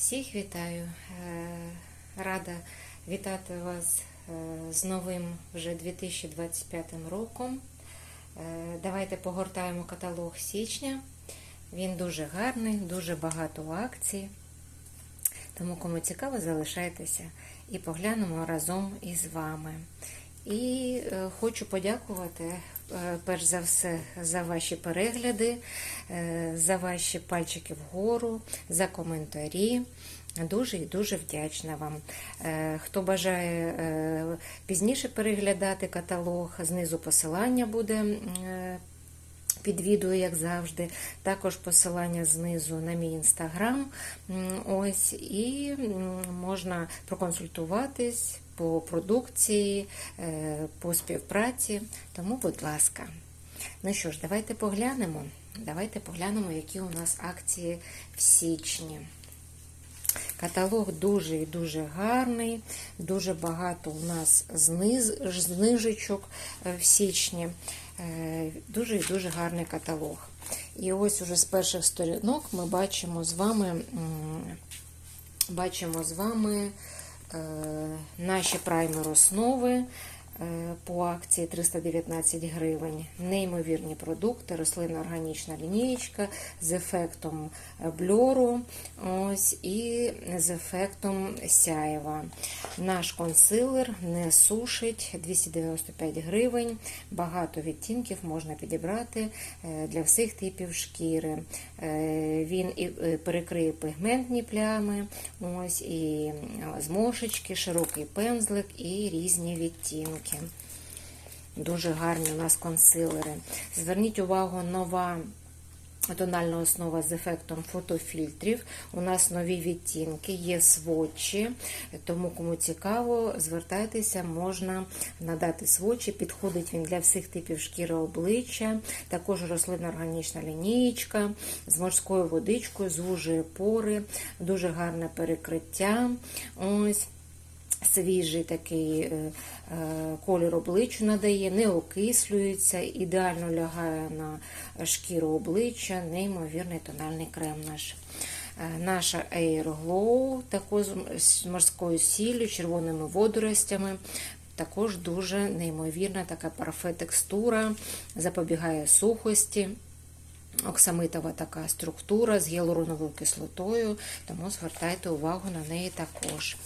Всіх вітаю. Е, Рада вітати вас е, з новим вже 2025 роком. Е, Давайте погортаємо каталог січня. Він дуже гарний, дуже багато акцій. Тому, кому цікаво, залишайтеся і поглянемо разом із вами. І хочу подякувати перш за все за ваші перегляди, е, за ваші пальчики вгору, за коментарі. Дуже і дуже вдячна вам. Е, Хто бажає е, пізніше переглядати каталог, знизу посилання буде. Під відео, як завжди, також посилання знизу на мій інстаграм. Ось, і можна проконсультуватись по продукції, е, по співпраці. Тому, будь ласка. Ну що ж, давайте поглянемо. Давайте поглянемо, які у нас акції в січні. Каталог дуже і дуже гарний, дуже багато у нас зниз, знижечок е, в січні. Е, Дуже і дуже гарний каталог. І ось уже з перших сторінок ми бачимо з вами, бачимо з вами е, наші праймер основи е, по акції 319 гривень. Неймовірні продукти, рослинна органічна лінієчка з ефектом бльору ось, і з ефектом сяєва. Наш консилер не сушить 295 гривень. Багато відтінків можна підібрати е, для всіх типів шкіри. Е, Він і е, перекриє пігментні плями, ось, і е, зморшечки, широкий пензлик і різні відтінки. Дуже гарні у нас консилери. Зверніть увагу, нова тональна основа з ефектом фотофільтрів. У нас нові відтінки, є сводчі, тому кому цікаво, звертайтеся, можна надати сводчі. Підходить він для всіх типів шкіри обличчя, також рослинна органічна лінієчка з морською водичкою, звужує пори, дуже гарне перекриття. Ось. Свіжий такий е, е, колір обличчю надає, не окислюється, ідеально лягає на шкіру обличчя, неймовірний тональний крем наш. Е, Наша Air Glow, також з морською сіллю, червоними водоростями. Також дуже неймовірна така парфе текстура, запобігає сухості. Оксамитова така структура з гіалуроновою кислотою, тому звертайте увагу на неї також.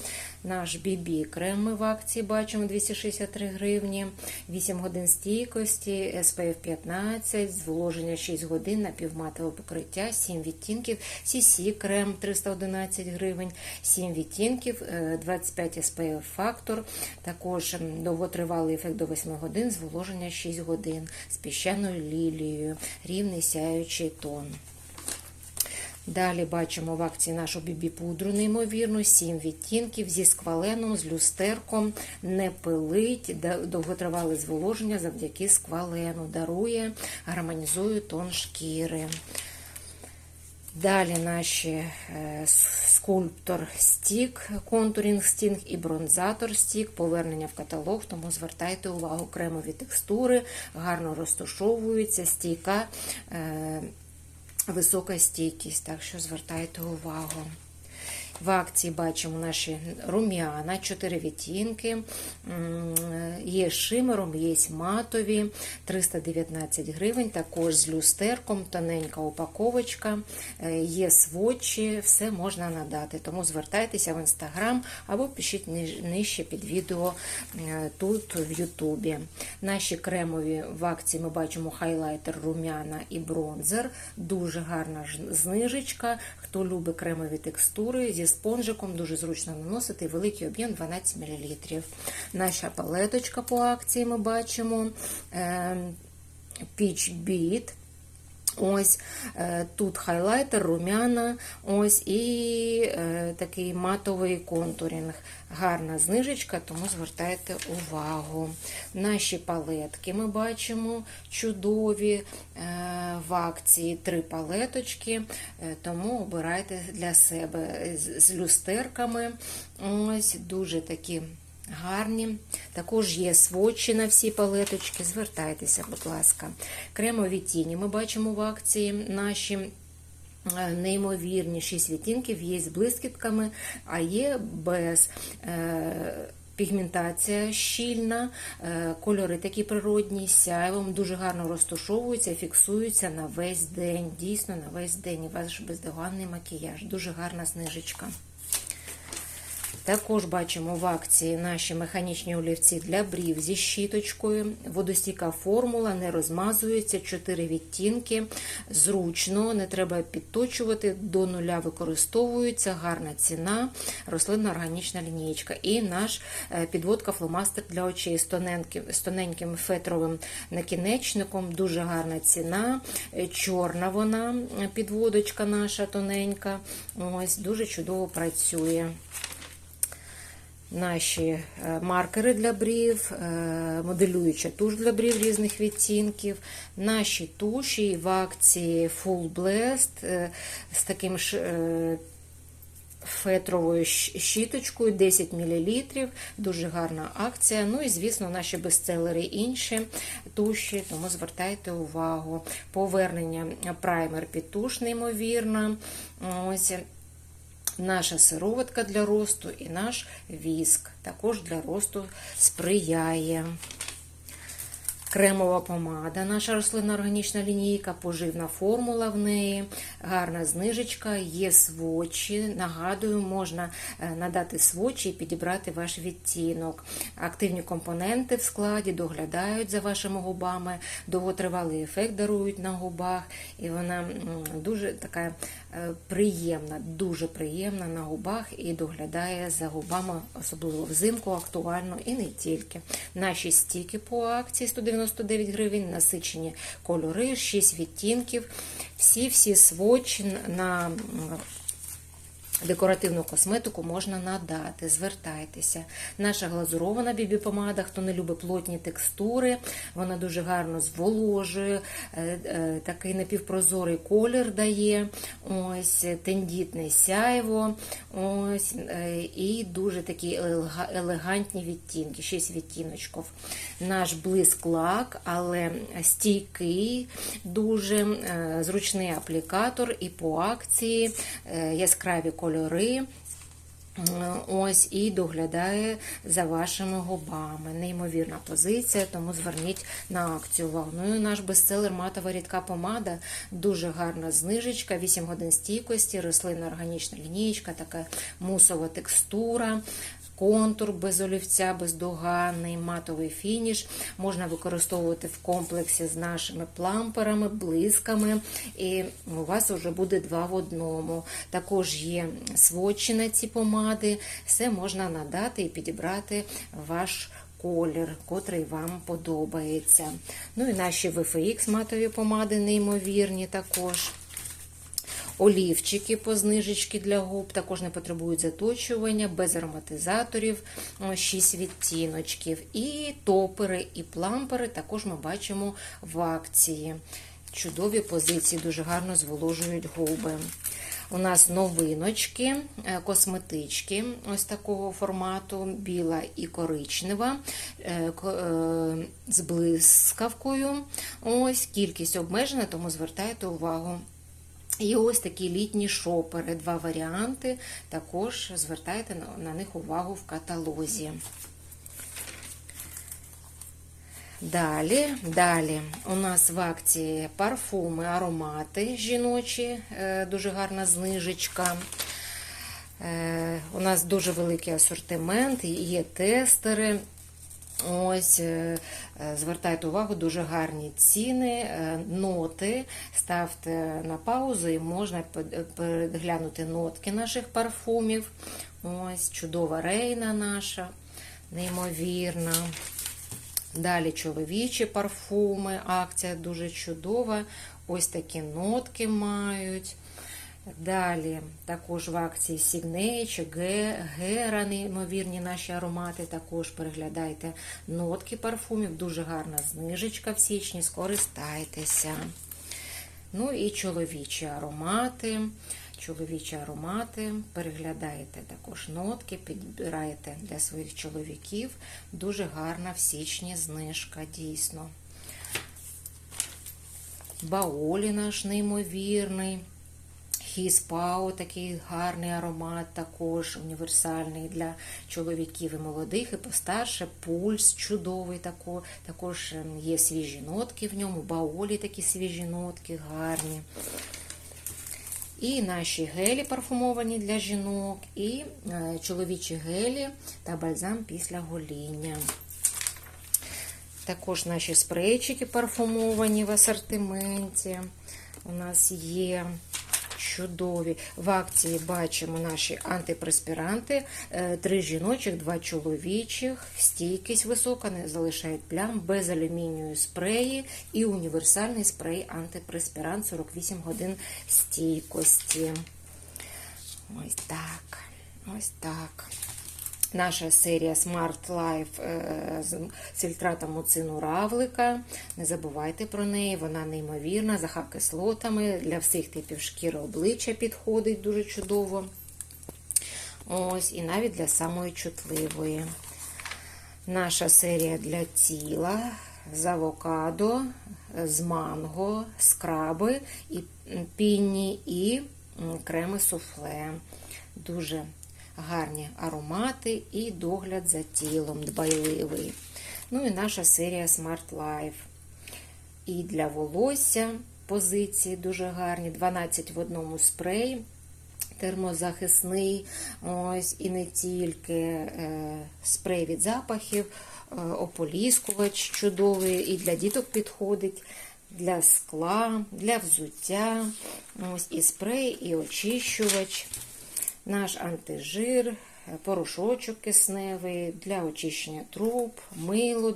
Наш BB крем ми в акції бачимо 263 гривні, 8 годин стійкості, SPF 15, зволоження 6 годин, напівматове покриття, 7 відтінків, CC крем 311 гривень, 7 відтінків, е, 25 SPF фактор, також довготривалий ефект до 8 годин, зволоження 6 годин з піщаною лілією, рівний сяючий тон. Далі бачимо в акції нашу бібі-пудру неймовірну, 7 відтінків зі скваленом, з люстерком, не пилить, довготривале зволоження завдяки сквалену, дарує, гармонізує тон шкіри. Далі наші е, скульптор стік, контурінг стінг і бронзатор стік, повернення в каталог, тому звертайте увагу, кремові текстури, гарно розташовуються, стійка. Висока стійкість, так що звертайте увагу. В акції бачимо наші рум'яна, 4 відтінки. Є шимером, є матові, 319 гривень, також з люстерком, тоненька упаковочка, е, є сводчі, все можна надати. Тому звертайтеся в інстаграм або пишіть нижче під відео е, тут в Ютубі. Наші кремові в акції ми бачимо хайлайтер, рум'яна і бронзер. Дуже гарна знижечка. Хто любить кремові текстури зі спонжиком, дуже зручно наносити. Великий об'єм 12 мл. Наша палеточка по акції ми бачимо. е, Peach Beat. Ось е, тут хайлайтер, румяна, ось і е, такий матовий контурінг. Гарна знижечка, тому звертайте увагу. Наші палетки ми бачимо чудові е, в акції три палеточки, тому обирайте для себе з люстерками. Ось дуже такі гарні. Також є сводчі на всі палеточки. Звертайтеся, будь ласка. Кремові тіні ми бачимо в акції наші е, неймовірні шість є з блискітками, а є без. Е, Пігментація щільна, е, кольори такі природні, сяйвом, дуже гарно розташовуються, фіксуються на весь день. Дійсно, на весь день. Ваш бездоганний макіяж. Дуже гарна знижечка. Також бачимо в акції наші механічні олівці для брів зі щіточкою. Водостійка формула, не розмазується, 4 відтінки. Зручно, не треба підточувати, до нуля використовується, гарна ціна, рослинна органічна лінієчка. І наш е, підводка фломастер для очей з тоненьким, з тоненьким фетровим накінечником. Дуже гарна ціна. Е, Чорна вона, е, підводочка наша тоненька. Ось, Дуже чудово працює наші е, маркери для брів, е, моделююча туш для брів різних відтінків, наші туші в акції Full Blast е, з таким ж фетровою щіточкою 10 мл. Дуже гарна акція. Ну і, звісно, наші бестселери інші туші, тому звертайте увагу. Повернення праймер під туш, неймовірно. Ось наша сироватка для росту і наш віск також для росту сприяє. Кремова помада, наша рослинна органічна лінійка, поживна формула в неї, гарна знижечка, є свочі. Нагадую, можна е, надати свочі і підібрати ваш відтінок. Активні компоненти в складі доглядають за вашими губами, довготривалий ефект дарують на губах, і вона дуже така е, приємна, дуже приємна на губах і доглядає за губами, особливо взимку, актуально і не тільки. Наші стіки по акції 190 99 гривень, насичені кольори, 6 відтінків. Всі-всі свочі на Декоративну косметику можна надати, звертайтеся. Наша глазурована бібі-помада, хто не любить плотні текстури, вона дуже гарно зволожує, е, е, такий напівпрозорий колір дає, ось тендітне сяйво, ось, е, і дуже такі елегантні відтінки, 6 відтіночків. Наш блиск лак, але стійкий, дуже зручний аплікатор і по акції яскраві кольори кольори. Ось і доглядає за вашими губами. Неймовірна позиція, тому зверніть на акцію увагу. Ну і наш бестселер матова рідка помада, дуже гарна знижечка, 8 годин стійкості, рослинна органічна лінієчка, така мусова текстура контур без олівця, бездоганний, матовий фініш. Можна використовувати в комплексі з нашими пламперами, блисками, і у вас вже буде два в одному. Також є сводчі на ці помади, все можна надати і підібрати ваш колір, котрий вам подобається. Ну і наші VFX матові помади, неймовірні також. Олівчики по знижечки для губ, також не потребують заточування, без ароматизаторів, 6 відтіночків. І топери, і плампери також ми бачимо в акції. Чудові позиції, дуже гарно зволожують губи. У нас новиночки, е, косметички ось такого формату, біла і коричнева, е, е, з блискавкою. Ось Кількість обмежена, тому звертайте увагу і ось такі літні шопери, два варіанти. Також звертайте на них увагу в каталозі. Далі, далі у нас в акції парфуми, аромати жіночі, е, дуже гарна знижечка. Е, у нас дуже великий асортимент, є тестери. Ось, е, е, звертайте увагу, дуже гарні ціни, е, ноти. Ставте на паузу і можна переглянути нотки наших парфумів. Ось, чудова рейна наша, неймовірна. Далі чоловічі парфуми, акція дуже чудова. Ось такі нотки мають. Далі також в акції Signature, Гера, неймовірні наші аромати. Також переглядайте нотки парфумів, дуже гарна знижечка в січні, скористайтеся. Ну і чоловічі аромати. Чоловічі аромати, переглядаєте також нотки, підбираєте для своїх чоловіків. Дуже гарна в січні знижка, дійсно. Баолі наш неймовірний. Хіспао, такий гарний аромат, також універсальний для чоловіків і молодих, і постарше. Пульс чудовий, тако, також ем, є свіжі нотки в ньому, баолі такі свіжі нотки, гарні. І наші гелі парфумовані для жінок, і е, чоловічі гелі та бальзам після гоління. Також наші спрейчики парфумовані в асортименті. У нас є чудові. В акції бачимо наші антипреспіранти. Е, Три жіночих, два чоловічих. Стійкість висока, не залишають плям, без алюмінію спреї і універсальний спрей антипреспірант 48 годин стійкості. Ось так. Ось так. Наша серія Smart Life е, з фільтратом муцину равлика. Не забувайте про неї, вона неймовірна, за кислотами для всіх типів шкіри обличчя підходить дуже чудово. Ось, І навіть для самої чутливої. Наша серія для тіла з авокадо, з манго, скраби, і пінні і креми суфле. Дуже гарні аромати і догляд за тілом дбайливий. Ну і наша серія Smart Life. І для волосся позиції дуже гарні. 12 в одному спреї, термозахисний, ось і не тільки е, спрей від запахів, е, ополіскувач чудовий, і для діток підходить. Для скла, для взуття, ось і спрей, і очищувач наш антижир, порошочок кисневий для очищення труб, мило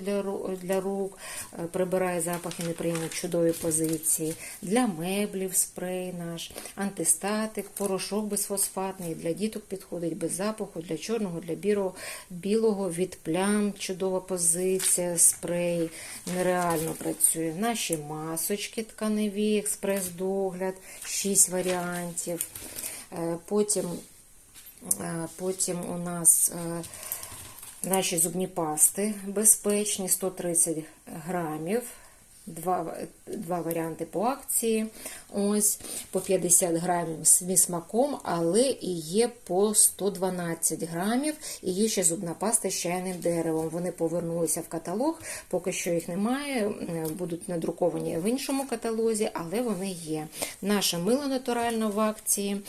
для рук, е, прибирає запахи неприємні чудові позиції, для меблів спрей наш, антистатик, порошок безфосфатний, для діток підходить без запаху, для чорного, для білого, білого від плям, чудова позиція, спрей, нереально працює. Наші масочки тканеві, експрес-догляд, 6 варіантів. Е, потім потім у нас е, наші зубні пасти безпечні, 130 грамів. Два два варіанти по акції. Ось по 50 грамів з смаком, але і є по 112 грамів, і є ще зубна паста з чайним деревом. Вони повернулися в каталог, поки що їх немає, будуть надруковані в іншому каталозі, але вони є. Наша мила натуральна в акції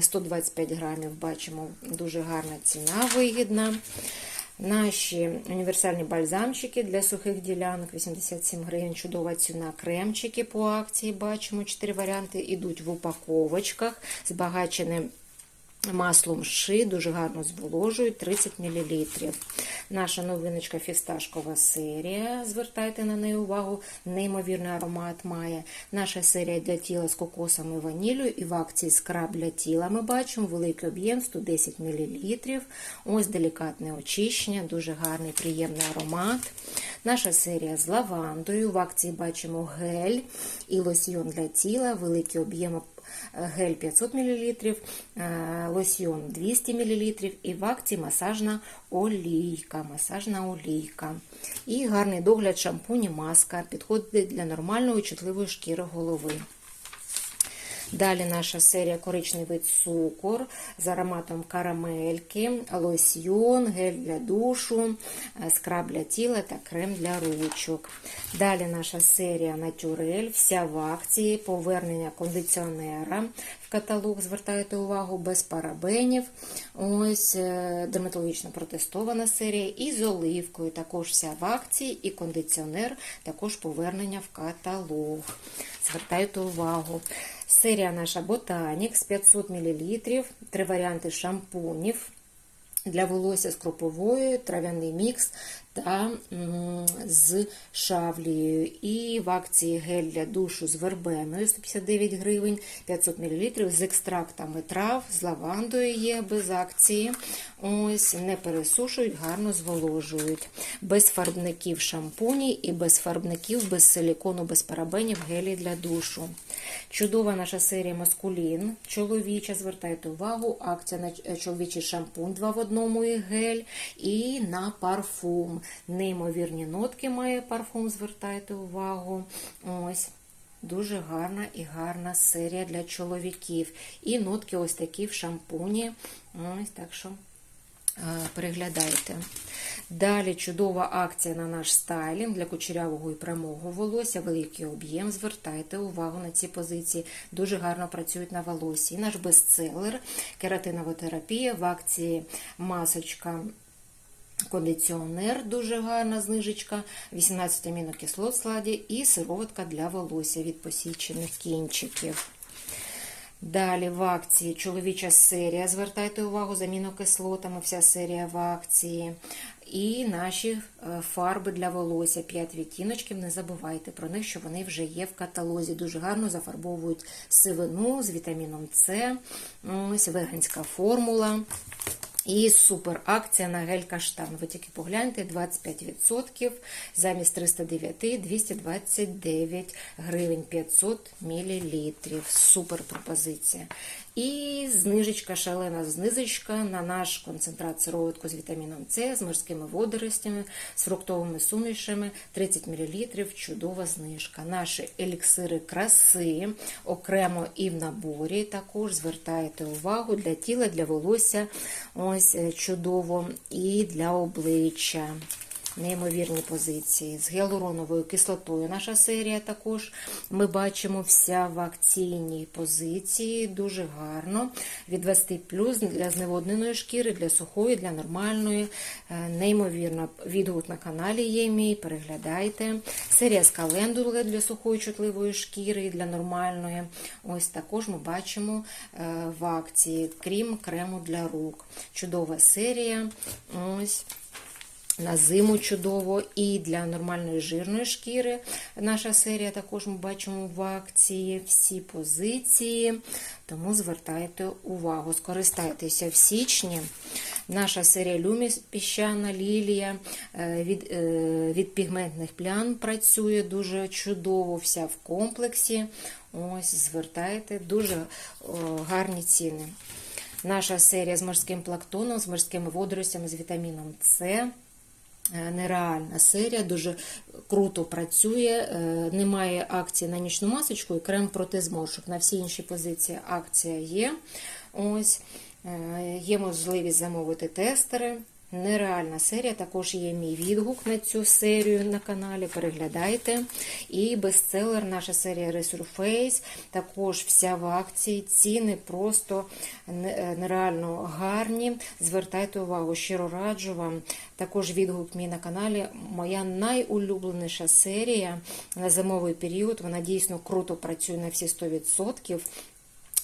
125 е, грамів. Бачимо, дуже гарна ціна вигідна. Наші універсальні бальзамчики для сухих ділянок 87 гривень. Чудова ціна. Кремчики по акції бачимо. 4 варіанти йдуть в упаковочках, збагачені маслом ши, дуже гарно зволожують 30 мл. Наша новиночка фісташкова серія. Звертайте на неї увагу, неймовірний аромат має. Наша серія для тіла з кокосом і ваніллю і в акції скраб для тіла ми бачимо великий об'єм 110 мл. Ось делікатне очищення, дуже гарний, приємний аромат. Наша серія з лавандою. В акції бачимо гель і лосьйон для тіла, великий об'єм гель 500 мл, е, лосьйон 200 мл і в акції масажна олійка. масажна олійка. І гарний догляд шампунь і маска підходить для нормальної чутливої шкіри голови. Далі наша серія коричневий цукор з ароматом карамельки, лосьйон, гель для душу, е, скраб для тіла та крем для ручок. Далі наша серія натюрель, вся в акції, повернення кондиціонера в каталог, звертайте увагу, без парабенів. Ось е, дерматологічно протестована серія. І з оливкою також вся в акції, і кондиціонер, також повернення в каталог. Звертайте увагу. Серія наша Ботанік з 500 мл, три варіанти шампунів для волосся з кроповою, трав'яний мікс та з шавлією. І в акції гель для душу з вербеною 159 гривень, 500 мл з екстрактами трав, з лавандою є без акції. Ось Не пересушують, гарно зволожують. Без фарбників шампуні і без фарбників, без силікону, без парабенів, гелі для душу. Чудова наша серія маскулін. Чоловіча, звертайте увагу, акція на чоловічий шампунь 2 в одному і гель, і на парфум. Неймовірні нотки має парфум, звертайте увагу. Ось. Дуже гарна і гарна серія для чоловіків. І нотки ось такі в шампуні. Ось так що е, переглядайте. Далі чудова акція на наш стайлінг для кучерявого і прямого волосся, великий об'єм. Звертайте увагу на ці позиції. Дуже гарно працюють на волосі. І наш бестселер кератинова терапія в акції масочка. Кондиціонер дуже гарна знижечка, 18 амінокислот в складі і сироватка для волосся від посічених кінчиків. Далі в акції чоловіча серія. Звертайте увагу з амінокислотами, вся серія в акції. І наші е, фарби для волосся 5 відтіночків. Не забувайте про них, що вони вже є в каталозі. Дуже гарно зафарбовують сивину з вітаміном С. Ось веганська формула. І супер акція на гель каштан. Ви тільки погляньте, 25% замість 309 229 гривень 500 мл. Супер пропозиція. І знижечка, шалена знижечка на наш концентрат сироватку з вітаміном С, з морськими водоростями, з фруктовими сумішами 30 мл. Чудова знижка. Наші еліксири краси окремо і в наборі також звертайте увагу для тіла, для волосся. Ось е, чудово, і для обличчя. Неймовірні позиції. З гіалуроновою кислотою наша серія також. Ми бачимо вся в акційній позиції. Дуже гарно. Від 20 плюс для зневодненої шкіри, для сухої, для нормальної. Е, Неймовірно, відгук на каналі є мій. Переглядайте. Серія з календули для сухої чутливої шкіри для нормальної. Ось також ми бачимо е, в акції, крім крему для рук. Чудова серія. Ось. На зиму чудово і для нормальної жирної шкіри наша серія також ми бачимо в акції всі позиції, тому звертайте увагу, скористайтеся в січні. Наша серія Люмі піщана лілія е, від е, від пігментних плян працює дуже чудово, вся в комплексі. Ось, звертайте, дуже гарні ціни. Наша серія з морським плактоном, з морськими водоростями, з вітаміном С. Е, нереальна серія, дуже круто працює. Е, немає акції на нічну масочку і крем проти зморшок. На всі інші позиції акція є. Ось е, Є можливість замовити тестери. Нереальна серія, також є мій відгук на цю серію на каналі. Переглядайте. І бестселер, наша серія Resurface, також вся в акції. Ціни просто нереально гарні. Звертайте увагу, щиро раджу вам. Також відгук мій на каналі. Моя найулюбленіша серія на зимовий період. Вона дійсно круто працює на всі 100%.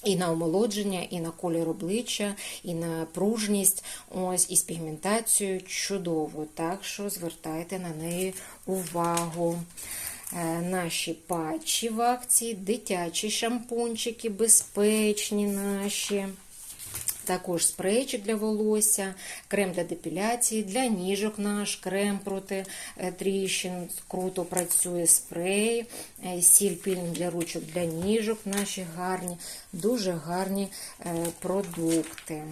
І на омолодження, і на колір обличчя, і на пружність, ось і з пігментацією чудово. Так що звертайте на неї увагу. Е, наші патчі в акції, дитячі шампунчики, безпечні наші. Також спрейчик для волосся, крем для депіляції, для ніжок наш крем проти е, тріщин. Круто працює спрей, е, сіль пільм для ручок для ніжок. Наші гарні, дуже гарні е, продукти.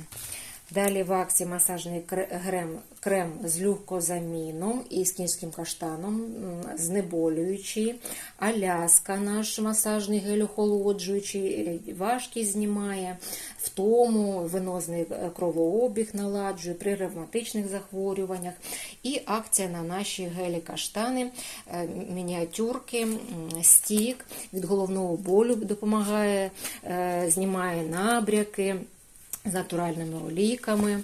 Далі в акції масажний крем крем з люкозаміном і з кінським каштаном, знеболюючий, аляска, наш масажний гель охолоджуючий, важкість знімає, втому венозний е, кровообіг наладжує при ревматичних захворюваннях. І акція на наші гелі каштани, е, мініатюрки, стік від головного болю допомагає, е, знімає набряки з натуральними олійками.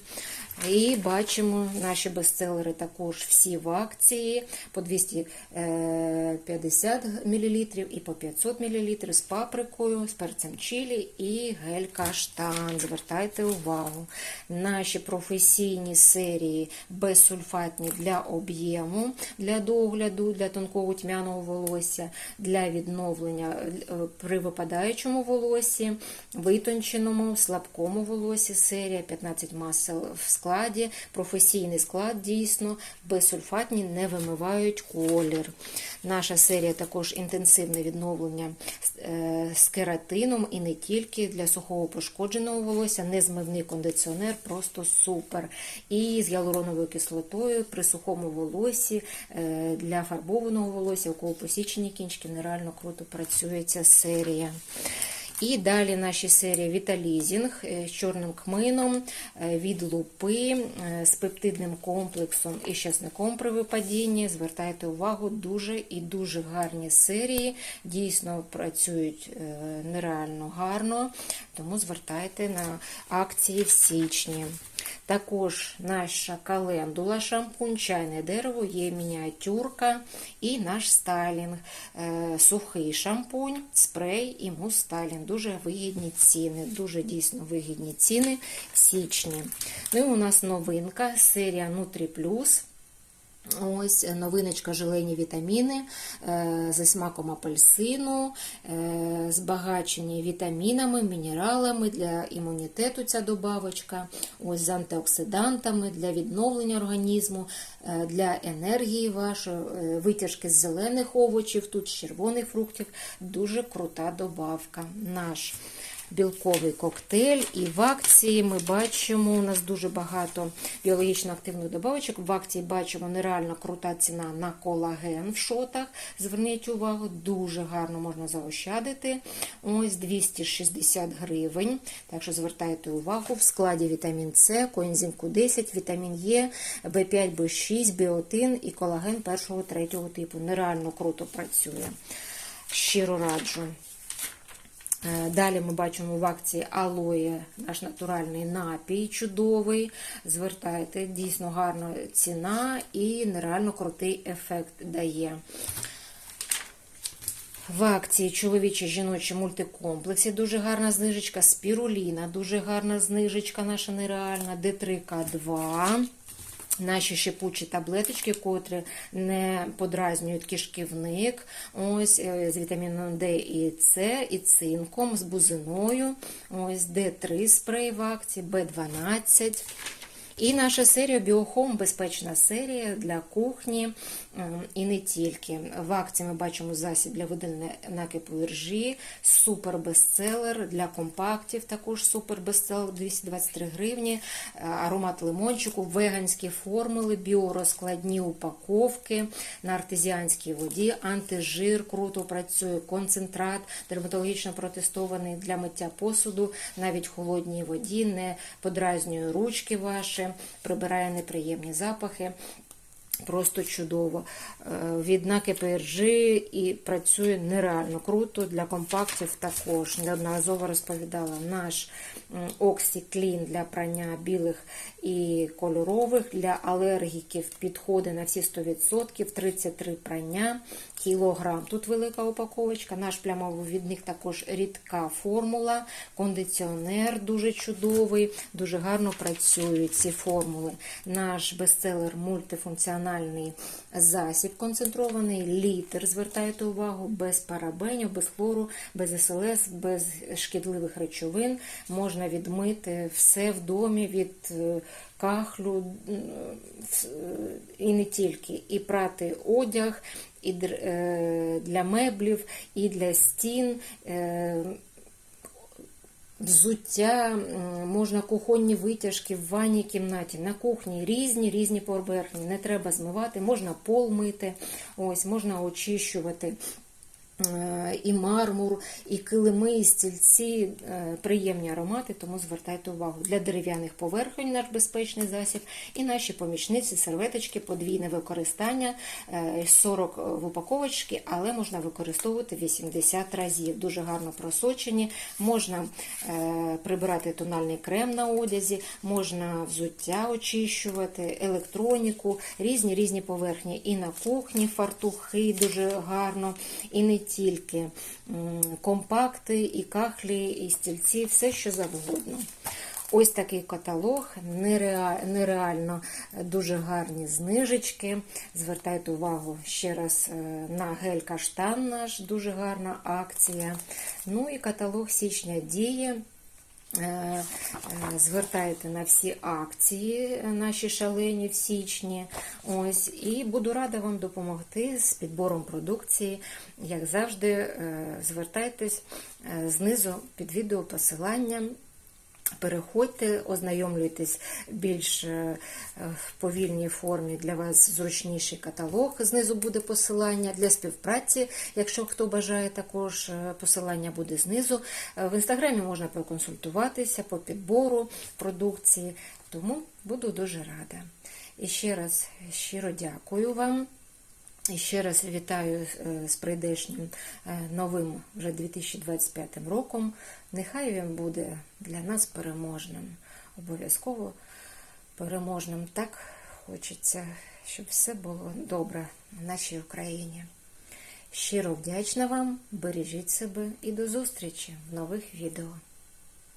І бачимо, наші бестселери також всі в акції по 250 мл і по 500 мл з паприкою, з перцем чилі і гель каштан. Звертайте увагу. Наші професійні серії безсульфатні для об'єму, для догляду, для тонкого тьмяного волосся, для відновлення е, при випадаючому волосі, витонченому, слабкому волосі серія 15 масел в складі складі, професійний склад дійсно, безсульфатні не вимивають колір. Наша серія також інтенсивне відновлення е, з кератином і не тільки для сухого пошкодженого волосся, незмивний кондиціонер, просто супер. І з гіалуроновою кислотою при сухому волосі е, для фарбованого волосся, у кого посічені кінчики, нереально круто працює ця серія. І далі наші серії Віталізінг з чорним кмином, е, від лупи е, з пептидним комплексом і щасником при випадінні. Звертайте увагу, дуже і дуже гарні серії. Дійсно працюють е, нереально гарно, тому звертайте на акції в січні. Також наша календула, шампунь, чайне дерево, є мініатюрка і наш стайлінг, сухий шампунь, спрей і мус стайлінг. Дуже вигідні ціни, дуже дійсно вигідні ціни січні. Ну і у нас новинка, серія Нутрі Plus. Ось новиночка желені вітаміни е, зі смаком апельсину, е, збагачені вітамінами, мінералами для імунітету ця добавочка, ось з антиоксидантами для відновлення організму, е, для енергії вашої, витяжки з зелених овочів, тут з червоних фруктів. Дуже крута добавка. Наш білковий коктейль. І в акції ми бачимо, у нас дуже багато біологічно активних добавочок. В акції бачимо нереально крута ціна на колаген в шотах. Зверніть увагу, дуже гарно можна заощадити. Ось 260 гривень. Так що звертайте увагу, в складі вітамін С, коензим Q10, вітамін Е, В5, В6, біотин і колаген першого третього типу. Нереально круто працює. Щиро раджу. Е, далі ми бачимо в акції алоє, наш натуральний напій чудовий. Звертайте, дійсно гарна ціна і нереально крутий ефект дає. В акції чоловічі жіночі мультикомплексі дуже гарна знижечка, спіруліна, дуже гарна знижечка, наша нереальна, Д3К2. Наші шипучі таблеточки, котрі не подразнюють кишківник, ось е, з вітаміном Д і С, і цинком, з бузиною, ось Д3 спрей в акції, Б12. І наша серія Біохом безпечна серія для кухні і не тільки. В акції ми бачимо засіб для видалення накипу іржі, супер бестселер для компактів, також супер бестселер 223 гривні, аромат лимончику, веганські формули, біорозкладні упаковки на артезіанській воді, антижир, круто працює, концентрат, дерматологічно протестований для миття посуду, навіть холодній воді, не подразнює ручки ваші прибирає неприємні запахи. Просто чудово. Е, від накипи і працює нереально круто. Для компактів також. Неодноразово розповідала наш Оксіклін для прання білих і кольорових. Для алергіків підходить на всі 100%, 33 прання, кілограм. Тут велика упаковочка. Наш плямовий від них також рідка формула, кондиціонер дуже чудовий, дуже гарно працюють ці формули. Наш бестселер мультифункціональний засіб концентрований, літр, звертайте увагу, без парабенів, без хлору, без СЛС, без шкідливих речовин. Можна відмити все в домі від е, кахлю і не тільки, і прати одяг, і е, для меблів, і для стін. Е, взуття, можна кухонні витяжки в ванній кімнаті, на кухні різні різні поверхні. Не треба змивати, можна пол мити, ось, можна очищувати. Е, і мармур, і килими, і стільці е, приємні аромати, тому звертайте увагу. Для дерев'яних поверхонь наш безпечний засіб, і наші помічниці, серветочки, подвійне використання 40 е, в упаковочці, але можна використовувати 80 разів. Дуже гарно просочені, можна прибирати тональний крем на одязі, можна взуття очищувати, електроніку, різні різні поверхні. І на кухні фартухи дуже гарно. і не тільки компакти, і кахлі, і стільці, все що завгодно. Ось такий каталог, нереально дуже гарні знижечки. Звертайте увагу ще раз е, на гель каштан наш, дуже гарна акція. Ну і каталог січня діє. Е, е, Звертайте на всі акції е, наші шалені в січні. Ось і буду рада вам допомогти з підбором продукції. Як завжди, звертайтесь знизу під відео посилання. Переходьте, ознайомлюйтесь більш е, в повільній формі для вас зручніший каталог. Знизу буде посилання для співпраці. Якщо хто бажає, також е, посилання буде знизу. Е, В інстаграмі можна проконсультуватися по підбору продукції, тому буду дуже рада. І ще раз щиро дякую вам. І ще раз вітаю е, з прийдешнім е, новим вже 2025 роком. Нехай він буде для нас переможним, обов'язково переможним. Так хочеться, щоб все було добре в нашій Україні. Щиро вдячна вам, бережіть себе і до зустрічі в нових відео.